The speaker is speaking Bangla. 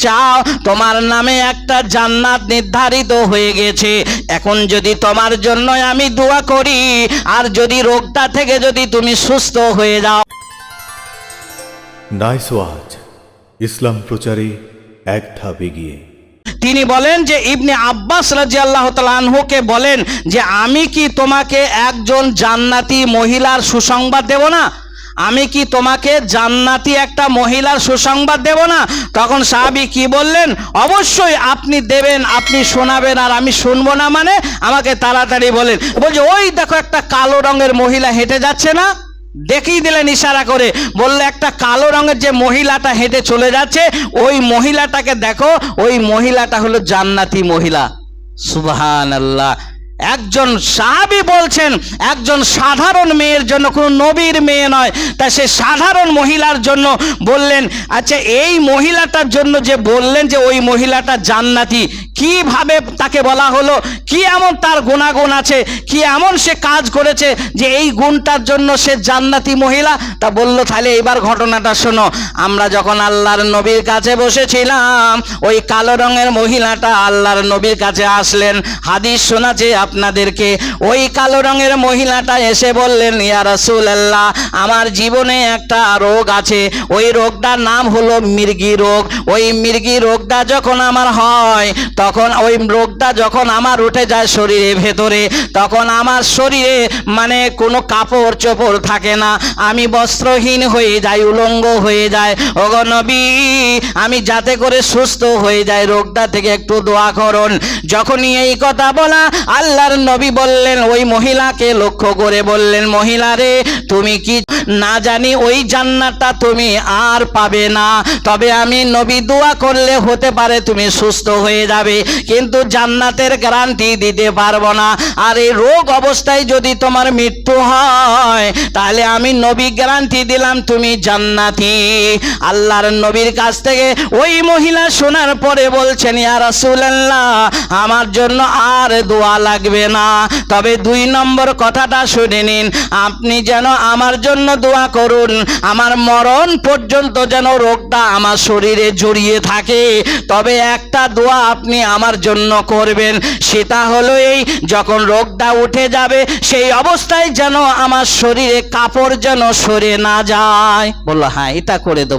চাও তোমার নামে একটা জান্নাত নির্ধারিত হয়ে গেছে। এখন যদি তোমার জন্য আমি দোয়া করি আর যদি রোগটা থেকে যদি তুমি সুস্থ হয়ে যাও। নাইস ওয়াজ ইসলাম প্রচারে এক ধাপ এগিয়ে। তিনি বলেন যে ইবনে আব্বাস রাজি আল্লাহ আনহুকে বলেন যে আমি কি তোমাকে একজন জান্নাতি মহিলার সুসংবাদ দেব না? আমি কি তোমাকে জান্নাতি একটা মহিলার সুসংবাদ দেব না? তখন সাহাবি কি বললেন? অবশ্যই আপনি দেবেন, আপনি শোনাবেন, আর আমি শুনব না মানে আমাকে তাড়াতাড়ি বলেন। বলছে, ওই দেখো একটা কালো রঙের মহিলা হেঁটে যাচ্ছে না? দেখিয়ে দিলেন ইশারা করে। বললে, একটা কালো রঙের যে মহিলাটা হেঁটে চলে যাচ্ছে, ওই মহিলাটাকে দেখো, ওই মহিলাটা হলো জান্নাতি মহিলা। সুবহান আল্লাহ একজন সাহাবি বলছেন, একজন সাধারণ মেয়ের জন্য, কোনো নবীর মেয়ে নয়। তা সে সাধারণ মহিলার জন্য বললেন আচ্ছা এই মহিলাটার জন্য যে বললেন যে ওই মহিলাটা জান্নাতি কীভাবে তাকে বলা হলো? কি এমন তার গুণাগুণ আছে? কি এমন সে কাজ করেছে যে এই গুণটার জন্য সে জান্নাতি মহিলা? তা বলল, তাহলে এবার ঘটনাটা শোনো। আমরা যখন আল্লাহর নবীর কাছে বসেছিলাম, ওই কালো রঙের মহিলাটা আল্লাহর নবীর কাছে আসলেন। হাদিস শোনাছে আপনাদেরকে। ওই কালো রঙের মহিলাটা এসে বললেন, ইয়া রাসূলুল্লাহ, আমার জীবনে একটা রোগ আছে। ওই রোগটার নাম হলো মির্গি রোগ। ওই মির্গি রোগটা যখন আমার হয় তখন ওই রোগটা যখন আমার উঠে যায় শরীরে ভেতরে, তখন আমার শরীরে মানে কোনো কাপড় চোপড় থাকে না। আমি বস্ত্রহীন হয়ে যাই, উলঙ্গ হয়ে যায় ওগো নবী, আমি যাতে করে সুস্থ হয়ে যায় রোগটা থেকে একটু দোয়া করুন। যখনই এই কথা বলা, আল্লাহর নবী বললেন, ওই মহিলাকে লক্ষ্য করে বললেন মহিলা রে তুমি কি না জানি ওই জান্নাতটা তুমি আর পাবে না। তবে আমি নবী দোয়া করলে হতে পারে তুমি সুস্থ হয়ে যাবে, কিন্তু জান্নাতের গ্যারান্টি দিতে পারব না। আর এই রোগ অবস্থায় যদি তোমার মৃত্যু হয়, তাহলে আমি নবী গ্যারান্টি দিলাম তুমি জান্নাতি। আল্লাহর নবীর কাছ থেকে ওই মহিলা শোনার পরে বলছেন, ইয়া রাসূলুল্লাহ, আমার জন্য আর দোয়া লাগবে না। তবে দুই নম্বর কথাটা শুনে নিন, আপনি যেন আমার জন্য দোয়া করুন। আমার মরণ পর্যন্ত যেন রোগটা আমার শরীরে জড়িয়ে থাকে। তবে একটা দোয়া আপনি আমার জন্য করবেন। সেটা হলো এই, যখন রোগটা উঠে যাবে, সেই অবস্থায় যেন আমার শরীরে কাপড় যেন সরে না যায়। বলল হ্যাঁ এটা করে দেবো।